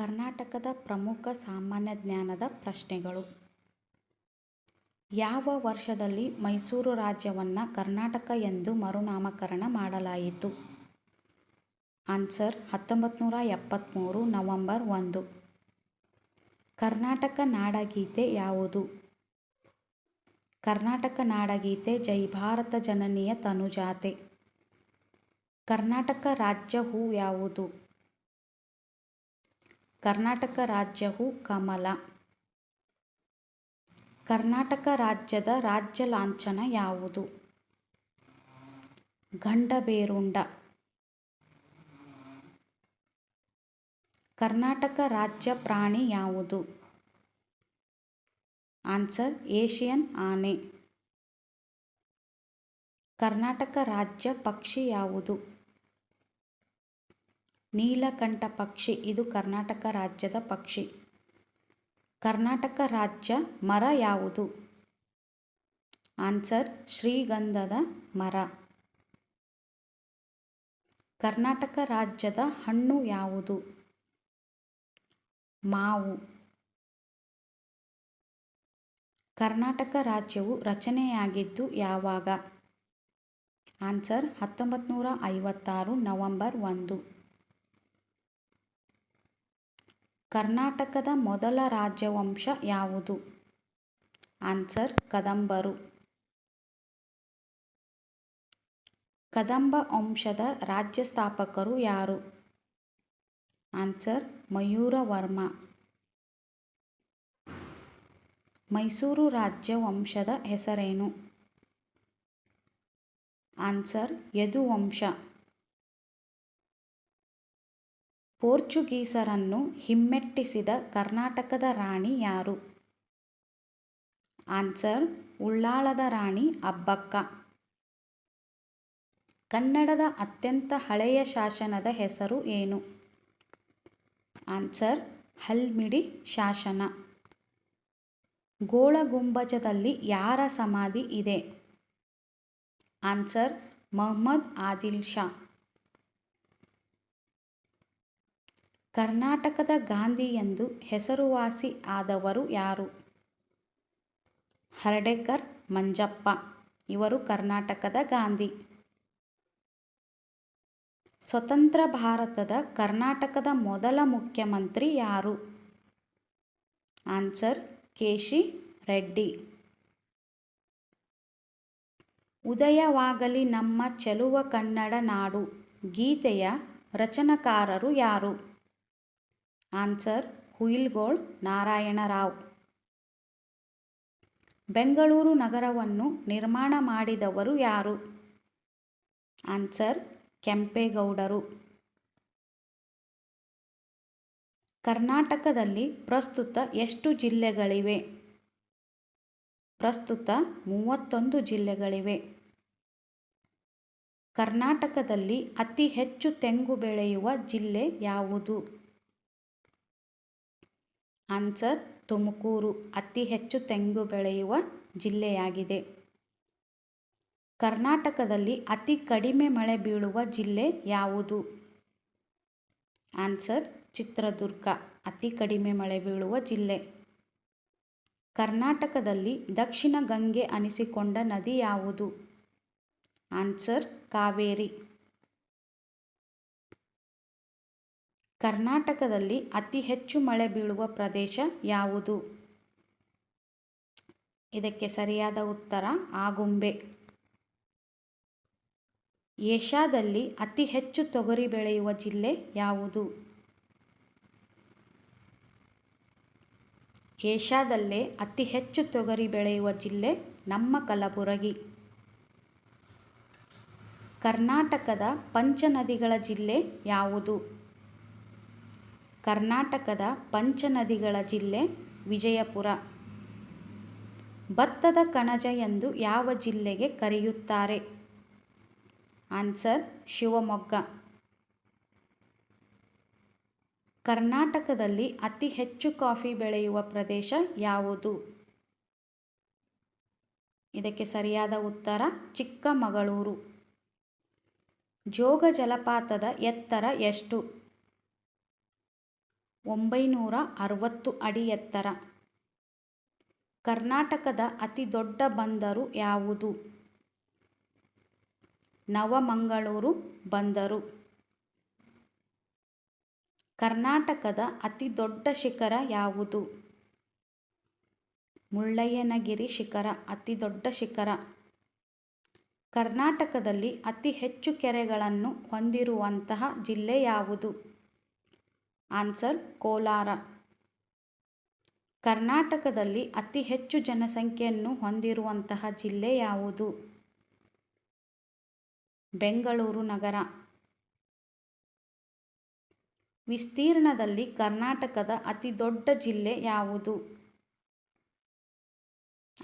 ಕರ್ನಾಟಕದ ಪ್ರಮುಖ ಸಾಮಾನ್ಯ ಜ್ಞಾನದ ಪ್ರಶ್ನೆಗಳು. ಯಾವ ವರ್ಷದಲ್ಲಿ ಮೈಸೂರು ರಾಜ್ಯವನ್ನು ಕರ್ನಾಟಕ ಎಂದು ಮರುನಾಮಕರಣ ಮಾಡಲಾಯಿತು? ಆನ್ಸರ್ ಹತ್ತೊಂಬತ್ತು ನೂರ ಎಪ್ಪತ್ತ್ಮೂರು ನವಂಬರ್ ಒಂದು. ಕರ್ನಾಟಕ ನಾಡಗೀತೆ ಯಾವುದು? ಕರ್ನಾಟಕ ನಾಡಗೀತೆ ಜೈ ಭಾರತ ಜನನಿಯ ತನುಜಾತೆ. ಕರ್ನಾಟಕ ರಾಜ್ಯ ಹೂ ಯಾವುದು? ಕರ್ನಾಟಕ ರಾಜ್ಯವು ಕಮಲ. ಕರ್ನಾಟಕ ರಾಜ್ಯದ ರಾಜ್ಯ ಲಾಂಛನ ಯಾವುದು? ಗಂಡಬೇರುಂಡ. ಕರ್ನಾಟಕ ರಾಜ್ಯ ಪ್ರಾಣಿ ಯಾವುದು? ಆನ್ಸರ್, ಏಷಿಯನ್ ಆನೆ. ಕರ್ನಾಟಕ ರಾಜ್ಯ ಪಕ್ಷಿ ಯಾವುದು? ನೀಲಕಂಠ ಪಕ್ಷಿ. ಇದು ಕರ್ನಾಟಕ ರಾಜ್ಯದ ಪಕ್ಷಿ. ಕರ್ನಾಟಕ ರಾಜ್ಯ ಮರ ಯಾವುದು? ಆನ್ಸರ್, ಶ್ರೀಗಂಧದ ಮರ. ಕರ್ನಾಟಕ ರಾಜ್ಯದ ಹಣ್ಣು ಯಾವುದು? ಮಾವು. ಕರ್ನಾಟಕ ರಾಜ್ಯವು ರಚನೆಯಾಗಿದ್ದು ಯಾವಾಗ? ಆನ್ಸರ್ ಹತ್ತೊಂಬತ್ತು ನೂರ ಐವತ್ತಾರು ನವಂಬರ್ ಒಂದು. ಕರ್ನಾಟಕದ ಮೊದಲ ರಾಜವಂಶ ಯಾವುದು? ಆನ್ಸರ್, ಕದಂಬರು. ಕದಂಬ ವಂಶದ ರಾಜ್ಯ ಸ್ಥಾಪಕರು ಯಾರು? ಆನ್ಸರ್ ಮಯೂರವರ್ಮ ಮೈಸೂರು ರಾಜ್ಯ ವಂಶದ ಹೆಸರೇನು? ಆನ್ಸರ್, ಯದುವಂಶ. ಪೋರ್ಚುಗೀಸರನ್ನು ಹಿಮ್ಮೆಟ್ಟಿಸಿದ ಕರ್ನಾಟಕದ ರಾಣಿ ಯಾರು? ಆನ್ಸರ್, ಉಳ್ಳಾಳದ ರಾಣಿ ಅಬ್ಬಕ್ಕ. ಕನ್ನಡದ ಅತ್ಯಂತ ಹಳೆಯ ಶಾಸನದ ಹೆಸರು ಏನು? ಆನ್ಸರ್, ಹಲ್ಮಿಡಿ ಶಾಸನ. ಗೋಳಗುಂಬಜದಲ್ಲಿ ಯಾರ ಸಮಾಧಿ ಇದೆ? ಆನ್ಸರ್, ಮೊಹಮ್ಮದ್ ಆದಿಲ್ ಶಾ. ಕರ್ನಾಟಕದ ಗಾಂಧಿ ಎಂದು ಹೆಸರುವಾಸಿ ಆದವರು ಯಾರು? ಹರ್ಡೇಕರ್, ಮಂಜಪ್ಪ. ಇವರು ಕರ್ನಾಟಕದ ಗಾಂಧಿ. ಸ್ವತಂತ್ರ ಭಾರತದ ಕರ್ನಾಟಕದ ಮೊದಲ ಮುಖ್ಯಮಂತ್ರಿ ಯಾರು? Answer KC Reddy. ಉದಯವಾಗಲಿ ನಮ್ಮ ಚೆಲುವ ಕನ್ನಡ ನಾಡು. ಗೀತೆಯ ರಚನಕಾರರು ಯಾರು? ಆನ್ಸರ್, ಹುಯಿಲ್ಗೋಳ್, ನಾರಾಯಣರಾವ್. ಬೆಂಗಳೂರು ನಗರವನ್ನು ನಿರ್ಮಾಣ ಮಾಡಿದವರು ಯಾರು? ಆನ್ಸರ್, ಕೆಂಪೇಗೌಡರು. ಕರ್ನಾಟಕದಲ್ಲಿ ಪ್ರಸ್ತುತ ಎಷ್ಟು ಜಿಲ್ಲೆಗಳಿವೆ? ಪ್ರಸ್ತುತ ಮೂವತ್ತೊಂದು ಜಿಲ್ಲೆಗಳಿವೆ. ಕರ್ನಾಟಕದಲ್ಲಿ ಅತಿ ಹೆಚ್ಚು ತೆಂಗು ಬೆಳೆಯುವ ಜಿಲ್ಲೆ ಯಾವುದು? ಆನ್ಸರ್, ತುಮಕೂರು. ಅತಿ ಹೆಚ್ಚು ತೆಂಗು ಬೆಳೆಯುವ ಜಿಲ್ಲೆಯಾಗಿದೆ. ಕರ್ನಾಟಕದಲ್ಲಿ ಅತಿ ಕಡಿಮೆ ಮಳೆ ಬೀಳುವ ಜಿಲ್ಲೆ ಯಾವುದು? ಆನ್ಸರ್, ಚಿತ್ರದುರ್ಗ. ಅತಿ ಕಡಿಮೆ ಮಳೆ ಬೀಳುವ ಜಿಲ್ಲೆ. ಕರ್ನಾಟಕದಲ್ಲಿ ದಕ್ಷಿಣ ಗಂಗೆ ಅನಿಸಿಕೊಂಡ ನದಿ ಯಾವುದು? ಆನ್ಸರ್, ಕಾವೇರಿ. ಕರ್ನಾಟಕದಲ್ಲಿ ಅತಿ ಹೆಚ್ಚು ಮಳೆ ಬೀಳುವ ಪ್ರದೇಶ ಯಾವುದು? ಇದಕ್ಕೆ ಸರಿಯಾದ ಉತ್ತರ ಆಗುಂಬೆ ಏಷ್ಯಾದಲ್ಲಿ ಅತಿ ಹೆಚ್ಚು ತೊಗರಿ ಬೆಳೆಯುವ ಜಿಲ್ಲೆ ಯಾವುದು? ಏಷ್ಯಾದಲ್ಲೇ ಅತಿ ಹೆಚ್ಚು ತೊಗರಿ ಬೆಳೆಯುವ ಜಿಲ್ಲೆ ನಮ್ಮ ಕಲಬುರಗಿ. ಕರ್ನಾಟಕದ ಪಂಚನದಿಗಳ ಜಿಲ್ಲೆ ಯಾವುದು? ಕರ್ನಾಟಕದ ಪಂಚನದಿಗಳ ಜಿಲ್ಲೆ ವಿಜಯಪುರ. ಭತ್ತದ ಕಣಜ ಎಂದು ಯಾವ ಜಿಲ್ಲೆಗೆ ಕರೆಯುತ್ತಾರೆ? ಆನ್ಸರ್, ಶಿವಮೊಗ್ಗ. ಕರ್ನಾಟಕದಲ್ಲಿ ಅತಿ ಹೆಚ್ಚು ಕಾಫಿ ಬೆಳೆಯುವ ಪ್ರದೇಶ ಯಾವುದು? ಇದಕ್ಕೆ ಸರಿಯಾದ ಉತ್ತರ, ಚಿಕ್ಕಮಗಳೂರು. ಜೋಗ ಜಲಪಾತದ ಎತ್ತರ ಎಷ್ಟು? ಒಂಬೈನೂರ ಅರವತ್ತು ಅಡಿ ಎತ್ತರ. ಕರ್ನಾಟಕದ ಅತಿ ದೊಡ್ಡ ಬಂದರು ಯಾವುದು? ನವಮಂಗಳೂರು ಬಂದರು. ಕರ್ನಾಟಕದ ಅತಿ ದೊಡ್ಡ ಶಿಖರ ಯಾವುದು? ಮುಳ್ಳಯ್ಯನಗಿರಿ ಶಿಖರ, ಅತಿ ದೊಡ್ಡ ಶಿಖರ. ಕರ್ನಾಟಕದಲ್ಲಿ ಅತಿ ಹೆಚ್ಚು ಕೆರೆಗಳನ್ನು ಹೊಂದಿರುವಂತಹ ಜಿಲ್ಲೆ ಯಾವುದು? ಆನ್ಸರ್, ಕೋಲಾರ. ಕರ್ನಾಟಕದಲ್ಲಿ ಅತಿ ಹೆಚ್ಚು ಜನಸಂಖ್ಯೆಯನ್ನು ಹೊಂದಿರುವಂತಹ ಜಿಲ್ಲೆ ಯಾವುದು? ಬೆಂಗಳೂರು ನಗರ. ವಿಸ್ತೀರ್ಣದಲ್ಲಿ ಕರ್ನಾಟಕದ ಅತಿ ದೊಡ್ಡ ಜಿಲ್ಲೆ ಯಾವುದು?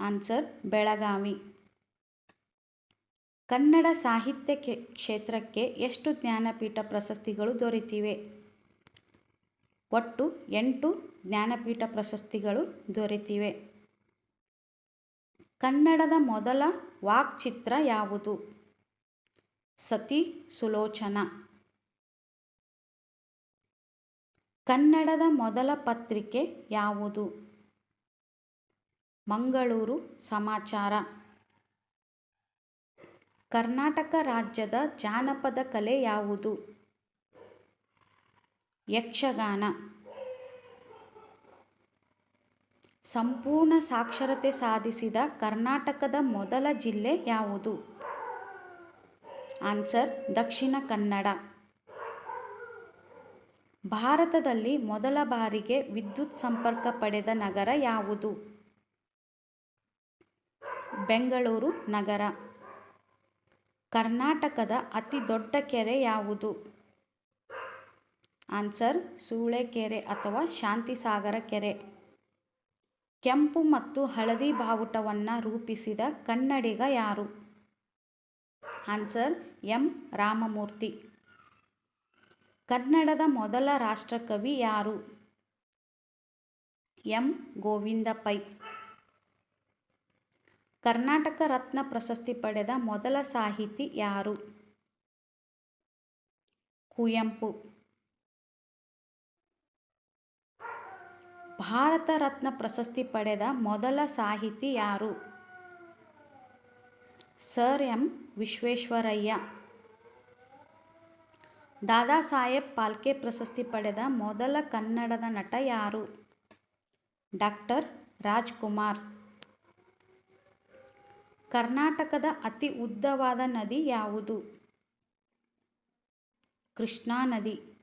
ಆನ್ಸರ್, ಬೆಳಗಾವಿ. ಕನ್ನಡ ಸಾಹಿತ್ಯ ಕ್ಷೇತ್ರಕ್ಕೆ ಎಷ್ಟು ಜ್ಞಾನಪೀಠ ಪ್ರಶಸ್ತಿಗಳು ದೊರೆತಿವೆ? ಒಟ್ಟು ಎಂಟು ಜ್ಞಾನಪೀಠ ಪ್ರಶಸ್ತಿಗಳು ದೊರೆತಿವೆ. ಕನ್ನಡದ ಮೊದಲ ವಾಕ್ಚಿತ್ರ ಯಾವುದು? ಸತಿ ಸುಲೋಚನ. ಕನ್ನಡದ ಮೊದಲ ಪತ್ರಿಕೆ ಯಾವುದು? ಮಂಗಳೂರು ಸಮಾಚಾರ. ಕರ್ನಾಟಕ ರಾಜ್ಯದ ಜಾನಪದ ಕಲೆ ಯಾವುದು? ಯಕ್ಷಗಾನ. ಸಂಪೂರ್ಣ ಸಾಕ್ಷರತೆ ಸಾಧಿಸಿದ ಕರ್ನಾಟಕದ ಮೊದಲ ಜಿಲ್ಲೆ ಯಾವುದು? ಆನ್ಸರ್, ದಕ್ಷಿಣ ಕನ್ನಡ. ಭಾರತದಲ್ಲಿ ಮೊದಲ ಬಾರಿಗೆ ವಿದ್ಯುತ್ ಸಂಪರ್ಕ ಪಡೆದ ನಗರ ಯಾವುದು? ಬೆಂಗಳೂರು ನಗರ. ಕರ್ನಾಟಕದ ಅತಿ ದೊಡ್ಡ ಕೆರೆ ಯಾವುದು? ಆನ್ಸರ್ ಸೂಳೆಕೆರೆ ಅಥವಾ ಶಾಂತಿಸಾಗರ ಕೆರೆ. ಕೆಂಪು ಮತ್ತು ಹಳದಿ ಬಾವುಟವನ್ನು ರೂಪಿಸಿದ ಕನ್ನಡಿಗ ಯಾರು? Answer M. ರಾಮಮೂರ್ತಿ. ಕನ್ನಡದ ಮೊದಲ ರಾಷ್ಟ್ರಕವಿ ಯಾರು? ಎಂ. ಗೋವಿಂದ ಪೈ ಕರ್ನಾಟಕ ರತ್ನ ಪ್ರಶಸ್ತಿ ಪಡೆದ ಮೊದಲ ಸಾಹಿತಿ ಯಾರು? ಕುವೆಂಪು. ಭಾರತ ರತ್ನ ಪ್ರಶಸ್ತಿ ಪಡೆದ ಮೊದಲ ಸಾಹಿತಿ ಯಾರು? Sir M. ವಿಶ್ವೇಶ್ವರಯ್ಯ. ದಾದಾ ಸಾಹೇಬ್ ಪಾಲ್ಕೆ ಪ್ರಶಸ್ತಿ ಪಡೆದ ಮೊದಲ ಕನ್ನಡದ ನಟ ಯಾರು? ಡಾಕ್ಟರ್ ರಾಜ್ಕುಮಾರ್. ಕರ್ನಾಟಕದ ಅತಿ ಉದ್ದವಾದ ನದಿ ಯಾವುದು? ಕೃಷ್ಣಾ ನದಿ.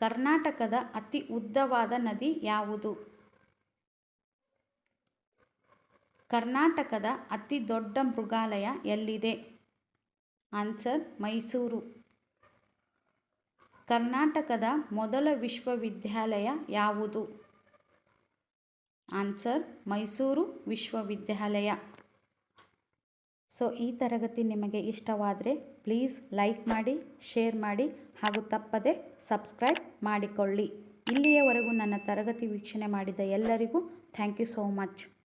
ಕರ್ನಾಟಕದ ಅತಿ ಉದ್ದವಾದ ನದಿ ಯಾವುದು? ಕರ್ನಾಟಕದ ಅತಿ ದೊಡ್ಡ ಮೃಗಾಲಯ ಎಲ್ಲಿದೆ? ಆನ್ಸರ್, ಮೈಸೂರು. ಕರ್ನಾಟಕದ ಮೊದಲ ವಿಶ್ವವಿದ್ಯಾಲಯ ಯಾವುದು? ಆನ್ಸರ್, ಮೈಸೂರು ವಿಶ್ವವಿದ್ಯಾಲಯ. ಸೊ, ಈ ತರಗತಿ ನಿಮಗೆ ಇಷ್ಟವಾದರೆ ಪ್ಲೀಸ್ ಲೈಕ್ ಮಾಡಿ, ಶೇರ್ ಮಾಡಿ ಹಾಗೂ ತಪ್ಪದೆ ಸಬ್ಸ್ಕ್ರೈಬ್ ಮಾಡಿಕೊಳ್ಳಿ. ಇಲ್ಲಿಯವರೆಗೂ ನನ್ನ ತರಗತಿ ವೀಕ್ಷಣೆ ಮಾಡಿದ ಎಲ್ಲರಿಗೂ ಥ್ಯಾಂಕ್ ಯು ಸೋ ಮಚ್